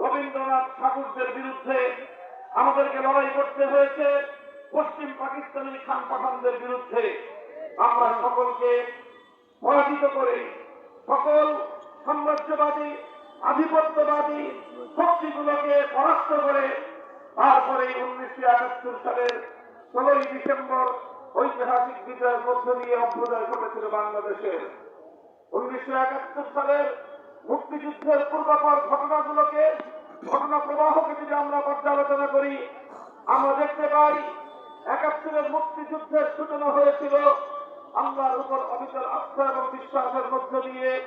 রবীন্দ্রনাথ ঠাকুরদের বিরুদ্ধে আমাদেরকে লড়াই করতে হয়েছে। পশ্চিম পাকিস্তানি খান পাঠানদের বিরুদ্ধে আমরা সকলকে পরাজিত করে সকল সাম্রাজ্যবাদী, আধিপত্যবাদী শক্তিগুলোকে পরাস্ত করে তারপরে উনিশশো একাত্তর সালের ষোলোই ডিসেম্বর ঐতিহাসিক বিজয়ের মধ্য দিয়ে অভ্যুদয় ঘটেছিল বাংলাদেশের। উনিশশো একাত্তর সালের মুক্তিযুদ্ধের পূর্বাপর ঘটনাগুলোকে ঘটনা প্রবাহকে যদি আমরা পর্যালোচনা করি, আমরা দেখতে পাই একাত্তরের মুক্তিযুদ্ধের সূচনা হয়েছিল আল্লাহর উপর অবিচল আস্থা এবং বিশ্বাসের মধ্য দিয়ে।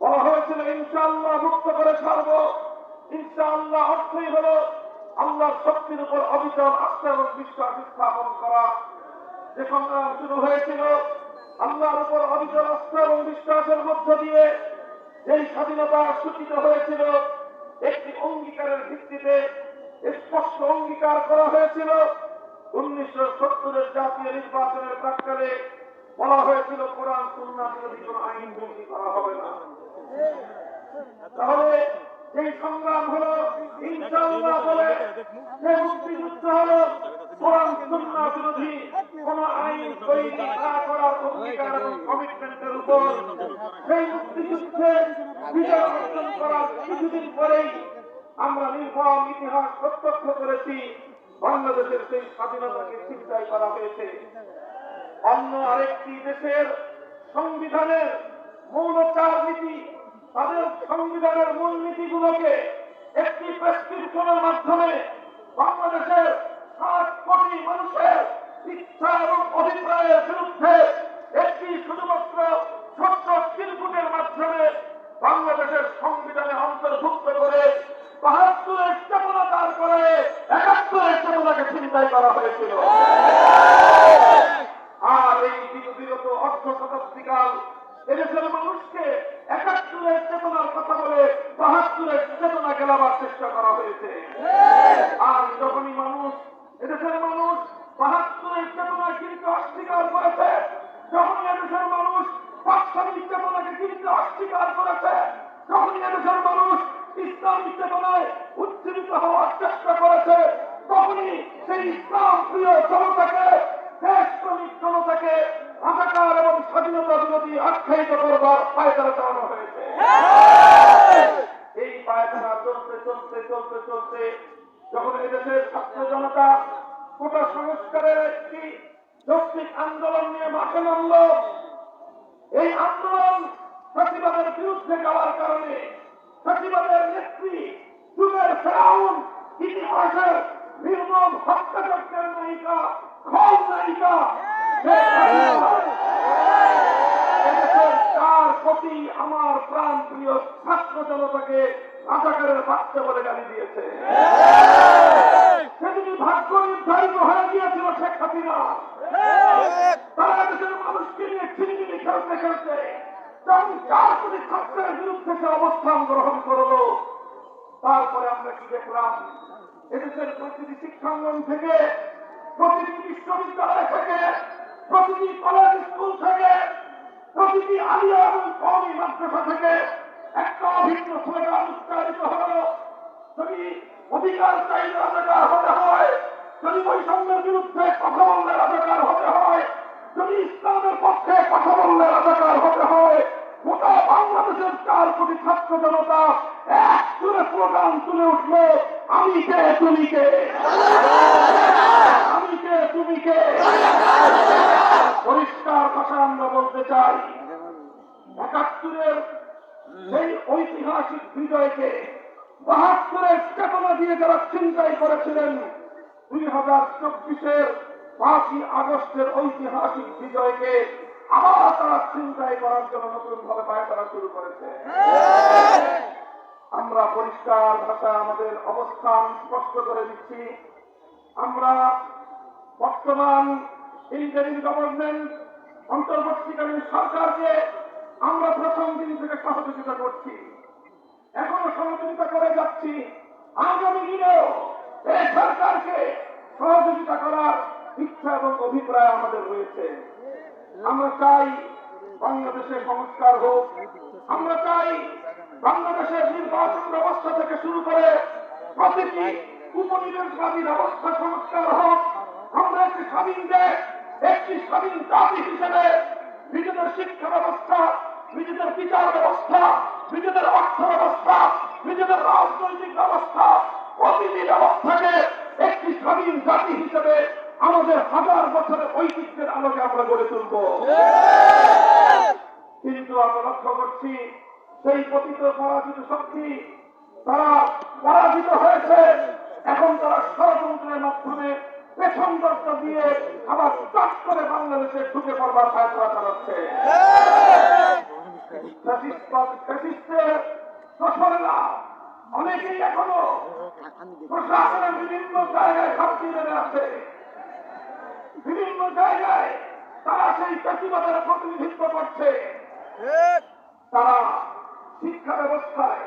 বলা হয়েছিল, ইনশাআল্লাহ মুক্ত করে ছাড়ব। ইনশাআল্লাহ অর্থই হল আল্লাহর শক্তির উপর অবিচল আস্থা এবং বিশ্বাস স্থাপন করা। যে সংগ্রাম শুরু হয়েছিল, আল্লাহর উপর অবিচল আস্থা এবং বিশ্বাসের মধ্য দিয়ে যেই স্বাধীনতা সূচিত হয়েছিল একটি অঙ্গীকারের ভিত্তিতে স্পষ্ট অঙ্গীকার করা হয়েছিল। উনিশশো সত্তরের জাতীয় নির্বাচনের প্রাক্কালে বলা হয়েছিল, কোরআন, সুন্নাহ বিরোধী কোনো আইন বন্দী করা হবে না। তাহলে সেই সংগ্রাম হলো, ইনশাআল্লাহ বলে মুক্তিযুদ্ধ হলো সুন্নাহ কিছুদিন পরেই আমরা নির্ভম ইতিহাস প্রত্যক্ষ করেছি, বাংলাদেশের সেই স্বাধীনতাকে চিন্তায় করা হয়েছে। অন্য আরেকটি দেশের সংবিধানের মৌল চার নীতি, তাদের সংবিধানের মূল নীতিগুলোকে একটি প্রেসক্রিপশনের মাধ্যমে বাংলাদেশের কোটি মানুষের ইচ্ছা এবং অভিপ্রায়ের বিরুদ্ধে একটি শুধুমাত্র ছোট্ট চিরকুটের মাধ্যমে বাংলাদেশের সংবিধানে অন্তর্ভুক্ত করে বাহাত্তরের চেতনা দাঁড় করে একাত্তরের চেতনাকে চিন্তাই করা হয়েছিল। আর এই বিগত অর্ধ শতাব্দীকাল এদেশের মানুষকে একাত্তরের চেতনার কথা বলে বাহাত্তরের চেতনা গেলাবার চেষ্টা করা হয়েছে। আর যখনই মানুষ এদেশের মানুষ বাহাত্তরের চেতনা কিন্তু অস্বীকার করেছে যখনই এদেশের মানুষ পাঁচশালী চেতনাকে অস্বীকার করেছে? মানুষ ইসলামী চেতনায় উজ্জীবিত হওয়ার চেষ্টা করেছে, তখনই সেই ইসলাম প্রিয় জনতাকে জনতা কোটা সংস্কারের একটি আন্দোলন নিয়ে মাঠে নামল, এই আন্দোলন প্রতিবাদের বিরুদ্ধে যাওয়ার কারণে প্রতিবাদের নেত্রী যুগের ফেরাউন ইতিহাসের নির্মম হত্যাযজ্ঞের নায়িকা, খল নায়িকা। চার কোটি আমার প্রাণ প্রিয় ছাত্র জনতাকে রাজাকারের বাচ্চা বলে গালি দিয়েছে। সেদিনই ভাগ্য নির্ধারিত হয়ে গিয়েছিল শেখ হাসিনা, তারা দেশের মানুষকে নিয়ে ছিনিমিনি খেলতে খেলতে অবস্থান গ্রহণ করল। তারপরে আমরা দেখলাম? এদেশের শিক্ষাঙ্গন থেকে, প্রতিটি বিশ্ববিদ্যালয় থেকে, প্রতিটি কলেজ স্কুল থেকে, প্রতিটি আলিয়া থেকে একটা অভিন্ন স্লোগান উচ্চারিত যদি অধিকার চাইলে হতে হয়, যদি বৈষম্যের বিরুদ্ধে কথা বললে হতে হয়, যদি ইসলামের পক্ষে কথা বললে রাজাকার হতে হয় চার কোটি ছাত্র জনতা এক সুরে স্লোগান তুলে উঠল, আমি কে, তুমি কে? আমি কে, তুমি কে? পরিষ্কার ভাষা আমরা বলতে চাই, একাত্তরের সেই ঐতিহাসিক বিজয়কে বাহাত্তরের চেতনা দিয়ে যারা চিন্তাই করেছিলেন, দুই হাজার চব্বিশের পাঁচই আগস্টের ঐতিহাসিক বিজয়কে আবার তারা চিন্তাই করার জন্য নতুন ভাবে পায়তারা শুরু করেছে। আমরা পরিষ্কার ভাষা আমাদের অবস্থান স্পষ্ট করে দিচ্ছি। আমরা বর্তমান ইন্টারিম গভর্নমেন্ট অন্তর্বর্তীকালীন সরকারকে আমরা প্রথম দিন থেকে সহযোগিতা করছি। এখনও সহযোগিতা করে যাচ্ছি। আগামী দিনেও এই সরকারকে সহযোগিতা করার ইচ্ছা এবং অভিপ্রায় আমাদের রয়েছে। আমরা চাই বাংলাদেশের সংস্কার হোক। আমরা চাই বাংলাদেশের নির্বাচন ব্যবস্থা থেকে শুরু করে প্রতিটি উপনিবেশবাদী ব্যবস্থা সংস্কার হোক। আমরা একটি স্বাধীন দেশ, একটি স্বাধীন জাতি হিসেবে নিজেদের শিক্ষা ব্যবস্থা, নিজেদের বিচার ব্যবস্থা, নিজেদের অর্থ ব্যবস্থা, নিজেদের রাজনৈতিক ব্যবস্থা, প্রতিটি ব্যবস্থাকে একটি স্বাধীন জাতি হিসেবে আমাদের হাজার বছরের ঐতিহ্যের আলোকে আমরা গড়ে তুলব। কিন্তু আমরা লক্ষ্য করছি, সেই পতিত পরাজিত শক্তি তারা পরাজিত হয়েছে। এখন তারা ষড়যন্ত্রের মাধ্যমে পেছন দরজা দিয়ে আবার চাষ করে বাংলাদেশে ঢুকে পড়বার ফায়সলা চালাচ্ছে। অনেকেই এখনও প্রশাসনের বিভিন্ন জায়গায় ঘাটতি মেরে আছে। বিভিন্ন জায়গায় তারা সেই পেশিবাদের প্রতিনিধিত্ব করছে। তারা শিক্ষা ব্যবস্থায়